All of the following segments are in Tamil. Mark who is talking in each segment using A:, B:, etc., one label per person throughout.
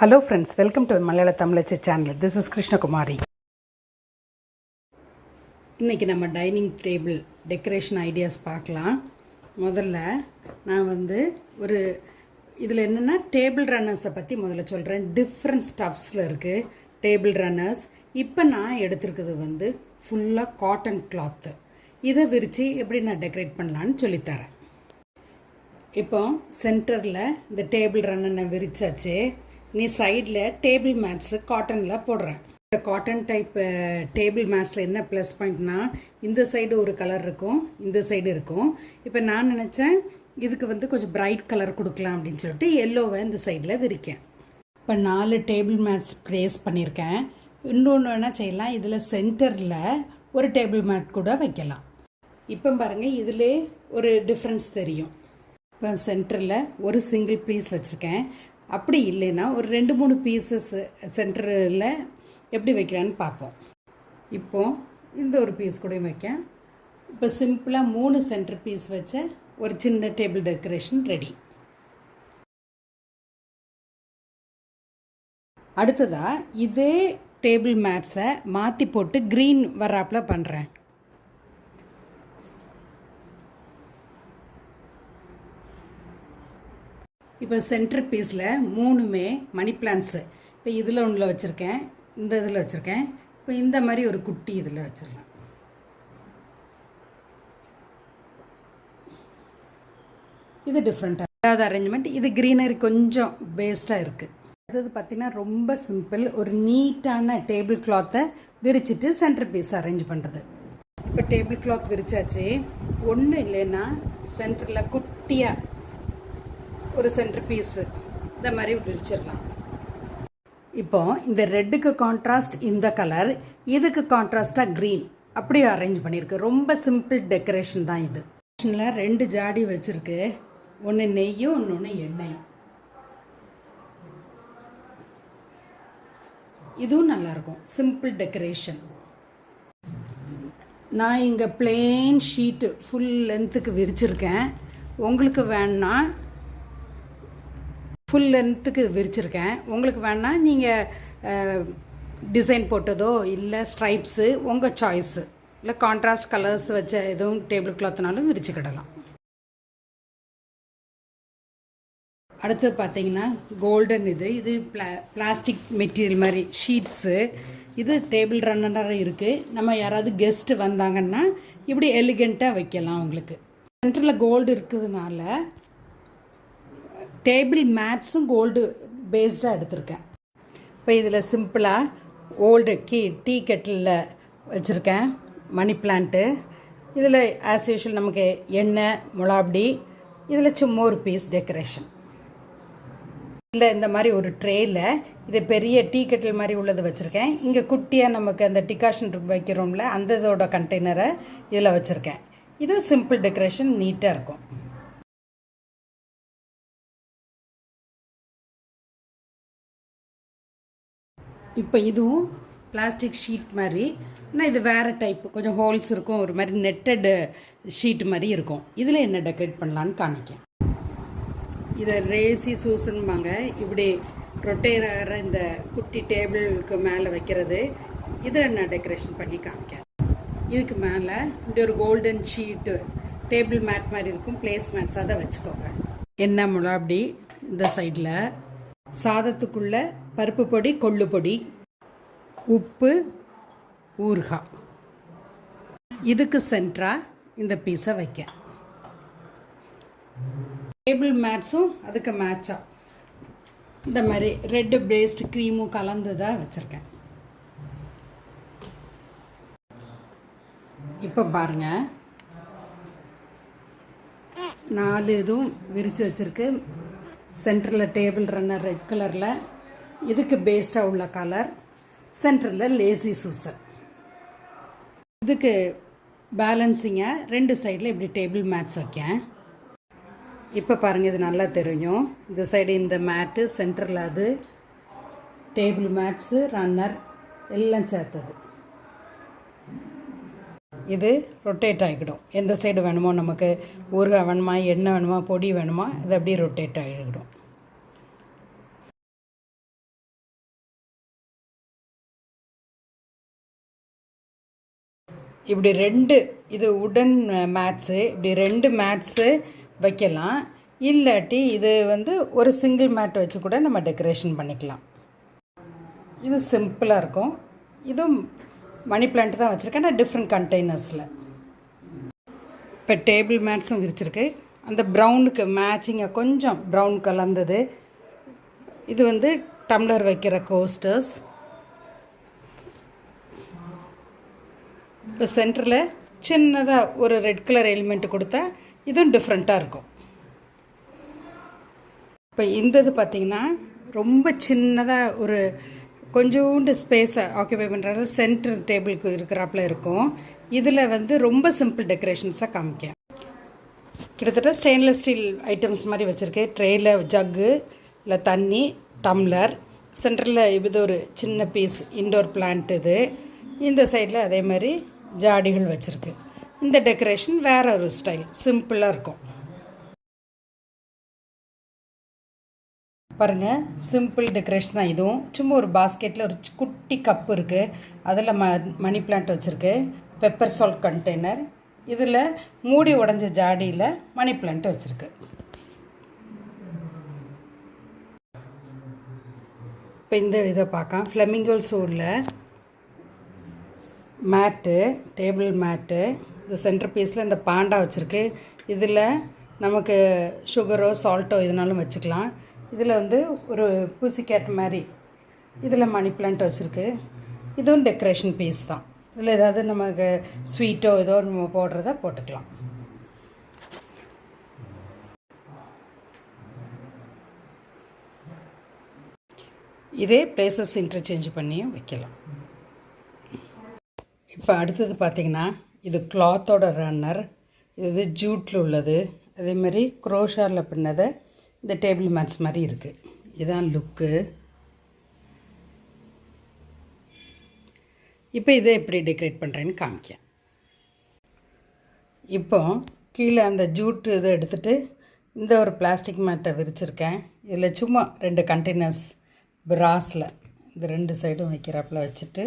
A: Hello friends welcome to Malayala Tamizhachi channel this is Krishnakumari இன்றைக்கி நம்ம டைனிங் டேபிள் டெக்கரேஷன் ஐடியாஸ் பார்க்கலாம். முதல்ல நான் வந்து ஒரு இதில் என்னென்னா டேபிள் ரன்னர்ஸை பற்றி முதல்ல சொல்கிறேன் டிஃப்ரெண்ட் ஸ்டஃப்ஸில் இருக்குது டேபிள் ரன்னர்ஸ் இப்போ நான் எடுத்துருக்கிறது வந்து ஃபுல்லாக காட்டன் கிளாத்து இதை விரித்து எப்படி நான் டெக்கரேட் பண்ணலான்னு சொல்லித்தரேன். இப்போ சென்டரில் இந்த டேபிள் ரன்னை விரிச்சாச்சு. நீ சைடில் டேபிள் மேட்ஸு காட்டனில் போடுறேன். இந்த காட்டன் டைப் டேபிள் மேட்ஸில் என்ன ப்ளஸ் பாயிண்ட்னா இந்த சைடு ஒரு கலர் இருக்கும் இந்த சைடு இருக்கும். இப்போ நான் நினச்சேன் இதுக்கு வந்து கொஞ்சம் பிரைட் கலர் கொடுக்கலாம் அப்படின்னு சொல்லிட்டு எல்லோவை இந்த சைடில் விரிக்கேன். இப்போ நாலு டேபிள் மேட்ஸ் ப்ளேஸ் பண்ணியிருக்கேன் இன்னொன்று வேணால் செய்யலாம் இதில் சென்டரில் ஒரு டேபிள் மேட் கூட வைக்கலாம். இப்போ பாருங்கள் இதிலே ஒரு டிஃப்ரென்ஸ் தெரியும். இப்போ சென்டரில் ஒரு சிங்கிள் பீஸ் வச்சுருக்கேன். அப்படி இல்லைன்னா ஒரு ரெண்டு மூணு பீசஸ் சென்டரில் எப்படி வைக்கிறான்னு பார்ப்போம். இப்போ இந்த ஒரு பீஸ் கூட வைக்க இப்போ சிம்பிளாக மூணு சென்டர் பீஸ் வச்ச ஒரு சின்ன டேபிள் டெக்கரேஷன் ரெடி அடுத்ததாக இதே டேபிள் மேட்ஸை மாற்றி போட்டு க்ரீன் வராப்பில் பண்ணுறேன் இப்போ சென்டர் பீஸில் மூணுமே மணி பிளான்ஸு இப்போ இதில் ஒன்றில் வச்சுருக்கேன் இந்த இதில் வச்சுருக்கேன். இப்போ இந்த மாதிரி ஒரு குட்டி இதில் வச்சிடலாம் இது டிஃப்ரெண்ட்டாக ரெண்டாவது அரேஞ்ச்மெண்ட் இது க்ரீனரி கொஞ்சம் பேஸ்டாக இருக்குது அடுத்தது பார்த்திங்கன்னா ரொம்ப சிம்பிள் ஒரு நீட்டான டேபிள் கிளாத்தை விரிச்சிட்டு சென்டர் பீஸ் அரேஞ்ச் பண்ணுறது இப்போ டேபிள் கிளாத் விரிச்சாச்சு. ஒன்றும் இல்லைன்னா சென்டரில் குட்டியாக ஒரு சென்டர் பீஸு இந்த மாதிரி விரிச்சிடலாம். இப்போ இந்த ரெட்டுக்கு கான்ட்ராஸ்ட் இந்த கலர் இதுக்கு கான்ட்ராஸ்டாக க்ரீன் அப்படியே அரேஞ்ச் பண்ணியிருக்கு. ரொம்ப சிம்பிள் டெக்கரேஷன் தான் இது. ரெண்டு ஜாடி வச்சுருக்கு. ஒன்று நெய்யும் இன்னொன்று எண்ணெயும். இதுவும் நல்லாயிருக்கும். சிம்பிள் டெக்கரேஷன் நான் இங்கே பிளெயின் ஷீட்டு ஃபுல் லென்த்துக்கு விரிச்சிருக்கேன். உங்களுக்கு வேணால் ஃபுல் லென்த்துக்கு விரிச்சிருக்கேன். உங்களுக்கு வேணால் நீங்கள் டிசைன் போட்டதோ இல்லை ஸ்ட்ரைப்ஸு உங்கள் சாய்ஸு இல்லை கான்ட்ராஸ்ட் கலர்ஸ் வச்ச எதுவும் டேபிள் கிளாத்னாலும் விரிச்சுக்கிடலாம் அடுத்து பார்த்தீங்கன்னா கோல்டன் இது. இது பிளா பிளாஸ்டிக் மெட்டீரியல் மாதிரி ஷீட்ஸு இது டேபிள் ரன்னர் இருக்குது நம்ம யாராவது கெஸ்ட்டு வந்தாங்கன்னா இப்படி எலிகெண்ட்டாக வைக்கலாம் உங்களுக்கு. சென்டரில் கோல்டு இருக்கிறதுனால டேபிள் மேட்ஸும் கோல்டு பேஸ்டாக எடுத்திருக்கேன். இப்போ இதில் சிம்பிளாக ஓல்டு கீ டீ கெட்டிலில் வச்சுருக்கேன். Money plant. இதில் ஆஸ் யூஷுவல் நமக்கு எண்ணெய் முளாப்டி இதில் சும்மா ஒரு பீஸ் டெக்கரேஷன் இல்லை இந்த மாதிரி ஒரு ட்ரேயில் இது பெரிய டீ கெட்டில் மாதிரி உள்ளது வச்சுருக்கேன். இங்கே குட்டியாக நமக்கு அந்த டிகாஷன் வைக்கிறோம்ல அந்த இதோட கண்டெய்னரை இதில் வச்சுருக்கேன். இது சிம்பிள் டெக்கரேஷன் நீட்டாக இருக்கும். இப்போ இதுவும் பிளாஸ்டிக் ஷீட் மாதிரி. ஆனால் இது வேறு டைப்பு கொஞ்சம் ஹோல்ஸ் இருக்கும் ஒரு மாதிரி நெட்டடு ஷீட் மாதிரி இருக்கும். இதில் என்ன டெக்கரேட் பண்ணலான்னு காணிக்கேன் இதை ரேசி சூசன்பாங்க இப்படி ரொட்டேர் ஆகிற இந்த குட்டி டேபிளுக்கு மேலே வைக்கிறது. இதில் நான் டெக்கரேஷன் பண்ணி காமிக்கேன். இதுக்கு மேலே இப்படி ஒரு கோல்டன் ஷீட்டு டேபிள் மேட் மாதிரி இருக்கும். பிளேஸ் மேட்ஸ் அதை வச்சுக்கோங்க. என்ன முளாப்படி இந்த சைடில் சாதத்துக்குள்ளே பருப்பு பொடி கொள்ளு பொடி உப்பு ஊறுகாய். இதுக்கு சென்ட்ராக இந்த பீஸை வைக்க. டேபிள் மேட்ஸும் அதுக்கு மேட்சாக இந்த மாதிரி ரெட்டு பேஸ்ட் க்ரீமும் கலந்து தான் வச்சுருக்கேன். இப்போ பாருங்கள் நாலு இதுவும் விரித்து வச்சுருக்கு. சென்டரில் டேபிள் ரன்னர் ரெட் கலரில் இதுக்கு பேஸ்டாக உள்ள கலர் சென்டரில் லேசி சூசர் இதுக்கு பேலன்ஸிங்காக ரெண்டு சைடில் இப்படி டேபிள் மேட்ஸ் வைக்கேன். இப்போ பாருங்கள் இது நல்லா தெரியும். இந்த சைடு இந்த மேட்டு சென்டரில் அது டேபிள் மேட்ஸு ரன்னர் எல்லாம் சேர்த்தது. இது ரொட்டேட் ஆகிக்கிடும் எந்த சைடு வேணுமோ நமக்கு ஊறுகாய் வேணுமா எண்ணெய் வேணுமா பொடி வேணுமா இது அப்படியே ரொட்டேட் ஆகிடும். இப்படி ரெண்டு இது உடன் மேட்ஸு இப்படி ரெண்டு மேட்ஸு வைக்கலாம். இல்லாட்டி இது வந்து ஒரு சிங்கிள் மேட் வச்சு கூட நம்ம டெக்கரேஷன் பண்ணிக்கலாம். இது சிம்பிளாக இருக்கும். இதுவும் மணி பிளான்ட் தான் வச்சுருக்கேன். நான் டிஃப்ரெண்ட் கண்டெய்னர்ஸில் இப்போ டேபிள் மேட்ஸும் விரிச்சிருக்கு. அந்த ப்ரௌனுக்கு மேட்சிங்காக கொஞ்சம் ப்ரௌன் கலந்தது. இது வந்து டம்ளர் வைக்கிற கோஸ்டர்ஸ் இப்போ சென்டரில் சின்னதாக ஒரு ரெட் கலர் எலிமெண்ட் கொடுத்தா இதுவும் டிஃப்ரெண்ட்டாக இருக்கும். இப்போ இந்த இது பார்த்திங்கன்னா ரொம்ப சின்னதாக ஒரு கொஞ்சோண்டு ஸ்பேஸை ஆக்கியபை பண்ணுறது சென்டர் டேபிளுக்கு இருக்கிறாப்புல இருக்கும். இதில் வந்து ரொம்ப சிம்பிள் டெக்கரேஷன்ஸாக காமிக்கேன் கிட்டத்தட்ட ஸ்டெயின்லெஸ் ஸ்டீல் ஐட்டம்ஸ் மாதிரி வச்சுருக்கேன். ட்ரேயில் ஜக்கு இல்லை தண்ணி டம்ளர் சென்டரில் இது ஒரு சின்ன பீஸ் இன்டோர் பிளான்ட் இது. இந்த சைடில் அதே மாதிரி ஜாடிகள் வச்சுருக்கு. இந்த டெக்கரேஷன் வேற ஒரு ஸ்டைல் சிம்பிளாக இருக்கும். பாருங்கள் சிம்பிள் டெக்கரேஷன் தான் இதுவும். சும்மா ஒரு பாஸ்கெட்டில் ஒரு குட்டி கப்பு இருக்குது அதில் ம மணி பிளான்ட் வச்சுருக்கு. பெப்பர் சால்ட் கண்டெய்னர் இதில் மூடி உடஞ்ச ஜாடியில் மணி பிளான்ட் வச்சுருக்கு. இப்போ இந்த இதை பார்க்கலாம். ஃப்ளெமிங்கோல் சூடில் மேட்டு டேபிள் மேட்டு இந்த சென்டர் பீஸில் இந்த பாண்டா வச்சுருக்கு. இதில் நமக்கு சுகரோ சால்ட்டோ இதனாலும் வச்சுக்கலாம். இதில் வந்து ஒரு பூசிக்கேட் மாதிரி இதில் மணி பிளான்ட் வச்சுருக்கு. இதுவும் டெக்கரேஷன் பீஸ் தான். இதில் ஏதாவது நமக்கு ஸ்வீட்டோ ஏதோ நம்ம போடுறத போட்டுக்கலாம். இதே பிளேசஸ் இன்டர்சேஞ்ச் பண்ணியும் வைக்கலாம். இப்போ அடுத்தது பார்த்திங்கன்னா இது கிளாத்தோட ரன்னர் இது ஜூட்டில் உள்ளது. அதேமாதிரி குரோஷாரில் பின்னதை இந்த டேபிள் மேட்ஸ் மாதிரி இருக்குது இதான் லுக்கு இப்போ இதை எப்படி டெக்கரேட் பண்ணுறேன்னு காமிக்கேன் இப்போ கீழே அந்த ஜூட்டு இதை எடுத்துகிட்டு இந்த ஒரு பிளாஸ்டிக் மேட்டை விரிச்சிருக்கேன். இதில் சும்மா ரெண்டு கண்டெய்னர்ஸ் பிராஸில் இந்த ரெண்டு சைடும் வைக்கிறாப்புல வச்சுட்டு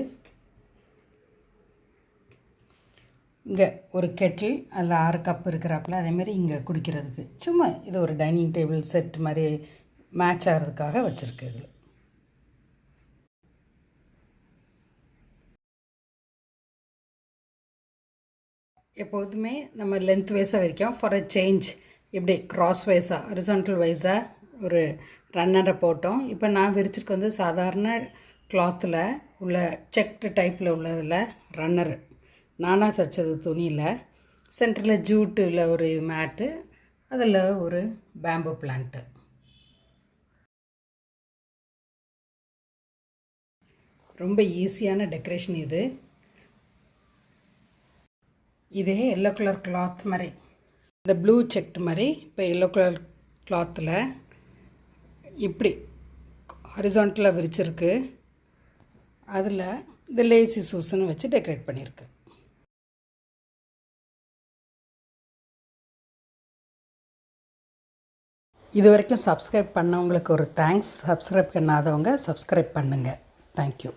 A: இங்கே ஒரு கெட்டில் அதில் ஆறு கப் இருக்கிறாப்புல அதேமாதிரி இங்கே குடிக்கிறதுக்கு. சும்மா இது ஒரு டைனிங் டேபிள் செட் மாதிரி மேட்ச் ஆகிறதுக்காக வச்சுருக்கு இதில். எப்போதுமே நம்ம லென்த் வைஸாக வரைக்கும் ஃபார் அ சேஞ்ச் இப்படி க்ராஸ் வைஸாக ஹரிசான்டல் வைஸாக ஒரு ரன்னரை போட்டோம். இப்போ நான் விரிச்சிருக்க வந்து சாதாரண கிளாத்தில் உள்ள செக்டு டைப்பில் உள்ளதில் ரன்னர் நானாக தைச்சது துணியில் சென்டரில் ஜூட்டில் ஒரு மேட்டு அதில் ஒரு பேம்பு பிளான்ட்டு ரொம்ப ஈஸியான டெக்கரேஷன் இது. இதே எல்லோ கலர் கிளாத் மாதிரி. இந்த ப்ளூ செக்ட் மாதிரி இப்போ எல்லோ கலர் கிளாத்தில் இப்படி ஹரிசான்டலாக விரிச்சிருக்கு. அதில் இந்த லேசி சூசனை வச்சு டெக்கரேட் பண்ணியிருக்கு. இது வரைக்கும் சப்ஸ்கிரைப் பண்ணவங்களுக்கு ஒரு தேங்க்ஸ் சப்ஸ்கிரைப் பண்ணாதவங்க சப்ஸ்கிரைப் பண்ணுங்கள் தேங்க்யூ